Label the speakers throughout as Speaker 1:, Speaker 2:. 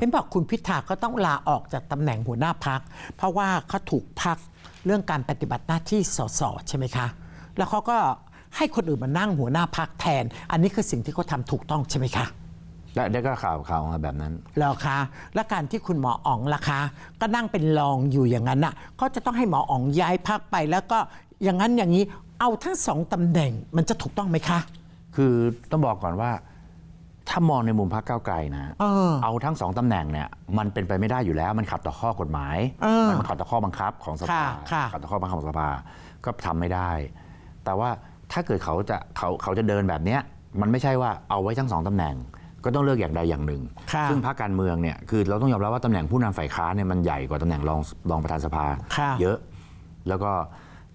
Speaker 1: เห็นบอกคุณพิธาก็ต้องลาออกจากตำแหน่งหัวหน้าพัก เพราะว่าเขาถูกพักเรื่องการปฏิบัติหน้าที่สสใช่ไหมคะ แล้วเขาก็ให้คนอื่นมานั่งหัวหน้าพักแทน อันนี้คือสิ่งที่เขาทำถูกต้องใช่ไหมคะ
Speaker 2: และได้ก็ข่าวข่าวมาแบบนั้น
Speaker 1: แล้วคะและการที่คุณหมออ๋องล่ะคะ ก็นั่งเป็นรองอยู่อย่างนั้นน่ะก็จะต้องให้หมออ๋องย้ายพักไปแล้วก็อย่างนั้นอย่างนี้เอาทั้งสองตำแหน่งมันจะถูกต้องไหมคะ
Speaker 2: คือต้องบอกก่อนว่า ถ้ามองในมุมพรรคก้าวไกลนะ
Speaker 1: เออ
Speaker 2: เอาทั้งสองตำแหน่งเนี่ยมันเป็นไปไม่ได้อยู่แล้ว มันขัดต่อข้อกฎหมาย
Speaker 1: เออ
Speaker 2: มันขัดต่อข้อบังคับของสภา
Speaker 1: ค่ะค่ะ
Speaker 2: ขัดต่อข้อบังคับของสภา ก็ทำไม่ได้ แต่ว่าถ้าเกิดเขาจะเขาเขาจะเดินแบบเนี้ยมันไม่ใช่ว่าเอาไว้ทั้งสองตำแหน่ง ก็ต้องเลือกอย่างใดอย่างหนึ่ง
Speaker 1: ค่ะ
Speaker 2: ซึ่งพรรคการเมืองเนี่ยคือเราต้องยอมรับว่าตำแหน่งผู้นำฝ่ายค้านเนี่ยมันใหญ่กว่าตำแหน่งรองรองประธานสภา
Speaker 1: ค่ะ
Speaker 2: เยอะ แล้วก็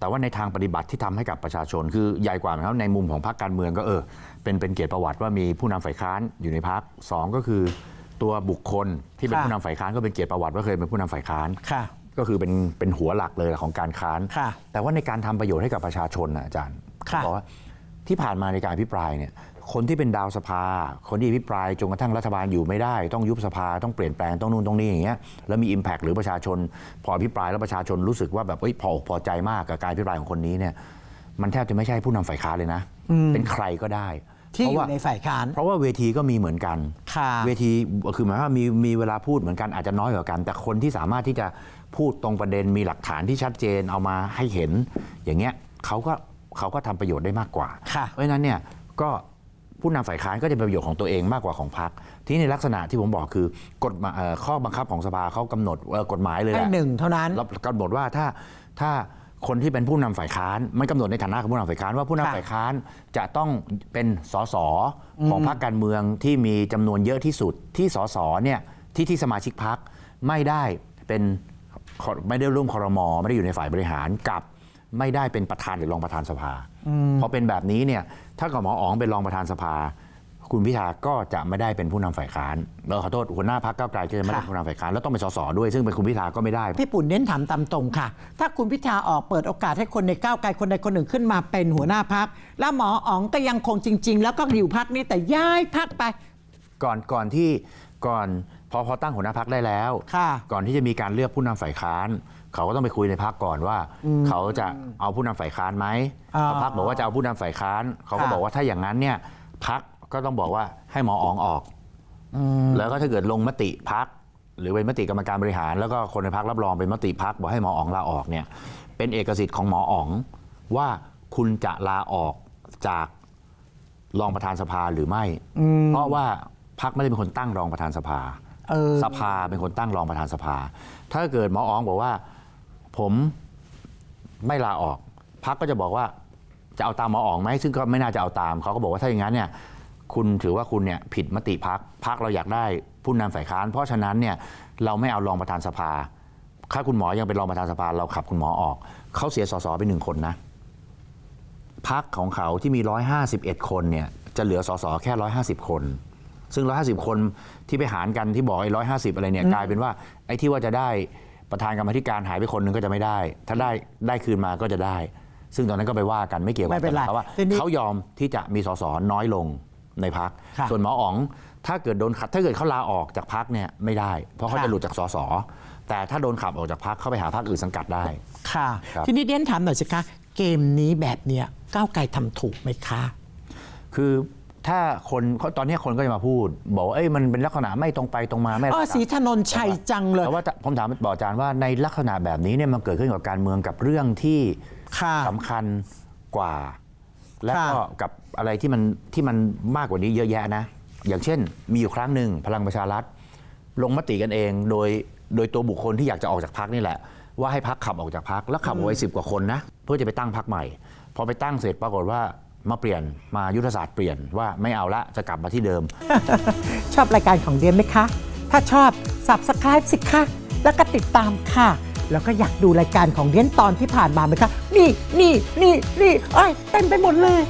Speaker 2: แต่ว่าในทางปฏิบัติที่ทำให้กับประชาชน คือใหญ่กว่านะครับในมุมของพรรคการเมืองก็เออเป็นเป็นเกียรติประวัติว่ามีผู้นำฝ่ายค้านอยู่ในพรรคสองก็คือตัวบุคคลที่เป็น
Speaker 1: ค่ะ
Speaker 2: ผู้นำฝ่ายค้านก็เป็นเกียรติประวัติว่าเคยเป็นผู้นำฝ่ายค้าน
Speaker 1: ค่ะ
Speaker 2: ก็คือเป็นเป็นหัวหลักเลยของการค้าน
Speaker 1: ค่ะ
Speaker 2: แต่ว่าในการทำประโยชน์ให้กับประชาชนนะอาจารย์
Speaker 1: ค่ะ
Speaker 2: บอกว่า ที่ผ่านมาในการอภิปรายเนี่ยคนที่เป็นดาวสภา คนที่อภิปรายจนกระทั่งรัฐบาลอยู่ไม่ได้ ต้องยุบสภาต้องเปลี่ยนแปลงต้องนู่นต้องนี่อย่างเงี้ยแล้วมี Impact หรือประชาชน พออภิปรายแล้วประชาชนรู้สึกว่าแบบเอ้ยพออกพอใจมากกับการอภิปรายของคนนี้เนี่ยมันแทบจะไม่ใช่ผู้นำฝ่ายค้านเลยนะ เป็นใครก็ได้
Speaker 1: ที่
Speaker 2: เพ
Speaker 1: อ
Speaker 2: ราะ
Speaker 1: ยู่
Speaker 2: ว่า
Speaker 1: ในฝ่ายค้าน
Speaker 2: เพราะว่าเวทีก็มีเหมือนกัน
Speaker 1: ค่ะ
Speaker 2: เวทีคือหมายความว่ามีมีเวลาพูดเหมือนกันอาจจะน้อยกว่ากัน แต่คนที่สามารถที่จะพูดตรงประเด็นมีหลักฐานที่ชัดเจนเอามาให้เห็น อย่างเงี้ยเขาก็ เขาก็ทำประโยชน์ได้มากกว่า
Speaker 1: ค่ะ
Speaker 2: เพราะฉะนั้นเนี่ยก็ผู้นำฝ่ายค้านก็จะเป็นประโยชน์ของตัวเองมากกว่าของพรรคที่ในลักษณะที่ผมบอกคือกฎหมายเอ่อข้อบังคับของสภาเขากำหนดเอ่อกฎหมายเลย
Speaker 1: ให้
Speaker 2: แหละ
Speaker 1: หนึ่งเท่านั้น
Speaker 2: แล้วกำหนดว่าถ้าถ้าคนที่เป็นผู้นำฝ่ายค้านมันกำหนดในฐานะของผู้นำฝ่ายค้านว่าผู้นำ
Speaker 1: ค่ะ
Speaker 2: ฝ่ายค้านจะต้องเป็นสสของพรรคการเมืองที่มีจำนวนเยอะที่สุดที่สสเนี่ยที่ที่สมาชิกพรรคไม่ได้เป็นไม่ได้ร่วมคอรมอไม่ได้อยู่ในฝ่ายบริหารกับ ไม่ได้เป็นประธานหรือรองประธานสภาพอเป็นแบบนี้เนี่ยถ้ากับหมออ๋องเป็นรองประธานสภา คุณพิธาก็จะไม่ได้เป็นผู้นำฝ่ายค้านเราขอโทษหัวหน้าพรรคก้าวไกลก็จะไม่ได้
Speaker 1: ค่ะ
Speaker 2: เป็นผู้นำฝ่ายค้านแล้วต้องเป็นสสด้วยซึ่งเป็นคุณพิธาก็ไม่ได้
Speaker 1: พี่ปุ่นเน้นถามตามตรงค่ะ ถ้าคุณพิธาออกเปิดโอกาสให้คนในก้าวไกลคนใดคนหนึ่งขึ้นมาเป็นหัวหน้าพักแล้วหมออ๋องก็ยังคงจริง ๆ แล้วก็อยู่พักนี้แต่ย้ายพักไป
Speaker 2: ก่อนก่อนที่ก่อน พอพอตั้งหัวหน้าพักได้แล้ว
Speaker 1: ค่ะ
Speaker 2: ก่อนที่จะมีการเลือกผู้นำฝ่ายค้าน เขาก็ต้องไปคุยในพักก่อนว่า เขาจะเอาผู้นำฝ่ายค้านไหม
Speaker 1: อ่า
Speaker 2: พอพักบอกว่าจะเอาผู้นำฝ่ายค้าน เขาก็
Speaker 1: ค่ะ
Speaker 2: บอกว่าถ้าอย่างนั้นเนี่ยพักก็ต้องบอกว่าให้หมออ๋องออก แล้วก็ถ้าเกิดลงมติพักหรือเป็นมติกรรมการบริหาร แล้วก็คนในพักรับรองเป็นมติพักบอกให้หมออ๋องลาออกเนี่ยเป็นเอกสิทธิ์ของหมออ๋องว่าคุณจะลาออกจากรองประธานสภาหรือไม่ เพราะว่าพักไม่ได้เป็นคนตั้งรองประธานสภา
Speaker 1: เออ
Speaker 2: สภาเป็นคนตั้งรองประธานสภา ถ้าเกิดหมออ๋องบอกว่า ผมไม่ลาออกพักก็จะบอกว่าจะเอาตามหมออ๋องไหมซึ่งก็ไม่น่าจะเอาตามเขาก็บอกว่าถ้าอย่างนั้นเนี่ยคุณถือว่าคุณเนี่ยผิดมติพักพักเราอยากได้ผู้นำฝ่ายค้าน เพราะฉะนั้นเนี่ยเราไม่เอารองประธานสภา ถ้าคุณหมอยังเป็นรองประธานสภาเราขับคุณหมอออกเขาเสียสสไปหนึ่งคนนะพักของเขาที่มี 151 คนเนี่ยจะเหลือสสแค่ 150 คน ซึ่ง 150 คนที่ไปหารกันที่บอกไอ้150อะไรเนี่ยกลายเป็นว่าไอ้ที่ว่าจะได้ประธานกรรมาธิการหายไปคนหนึงก็จะไม่ได้ ถ้าได้ได้คืนมาก็จะได้ ซึ่งตอนนั้นก็ไปว่ากันไม่เกี่ยวกั
Speaker 1: ไม่เป็นไร
Speaker 2: แต่ว่า
Speaker 1: ทีนี้
Speaker 2: เขายอมที่จะมีสสน้อยลงในพัก
Speaker 1: ค่ะ
Speaker 2: ส่วนหมออ๋องถ้าเกิดโดนขับถ้าเกิดเขาลาออกจากพักเนี่ยไม่ได้ เพราะเขา
Speaker 1: ค่ะ
Speaker 2: จะหลุดจากสสแต่ถ้าโดนขับออกจากพักเข้าไปหาพักอื่นสังกัดได้
Speaker 1: ค่ะ
Speaker 2: ครับ
Speaker 1: ทีนี้เดียนถามหน่อยสิคะ เกมนี้แบบเนี้ยก้าวไกลทำถูกไหมคะ
Speaker 2: คือ ถ้าคนเขาตอนนี้คนก็จะมาพูด บอกว่าเอ้ยมันเป็นลักษณะไม่ตรงไปตรงมาไม่
Speaker 1: อ๋อสีถนนชัยจังเลย
Speaker 2: แต่ว่าผมถามบอกอาจารย์ว่าในลักษณะแบบนี้เนี่ยมันเกิดขึ้นกับการเมืองกับเรื่องที่
Speaker 1: ค่ะ
Speaker 2: สำคัญกว่า และก็
Speaker 1: ค่ะ
Speaker 2: กับอะไรที่มันที่มันมากกว่านี้เยอะแยะนะ อย่างเช่น มีอยู่ครั้งหนึ่งพลังประชารัฐ ลงมติกันเองโดยโดยตัวบุคคลที่อยากจะออกจากพักนี่แหละ ว่าให้พักขับออกจากพักแล้วขับเอาไว้สิบกว่าคนนะเพื่อจะไปตั้งพักใหม่ พอไปตั้งเสร็จปรากฏว่า มาเปลี่ยนมายุทธศาสตร์เปลี่ยนว่าไม่เอาละจะกลับมาที่เดิม
Speaker 1: ชอบรายการของเดียนไหมคะ ถ้าชอบ subscribe สิคะ แล้วก็ติดตามค่ะ แล้วก็อยากดูรายการของเดียนตอนที่ผ่านมาไหมคะ นี่นี่นี่นี่เอ้ยเต็มไปหมดเลย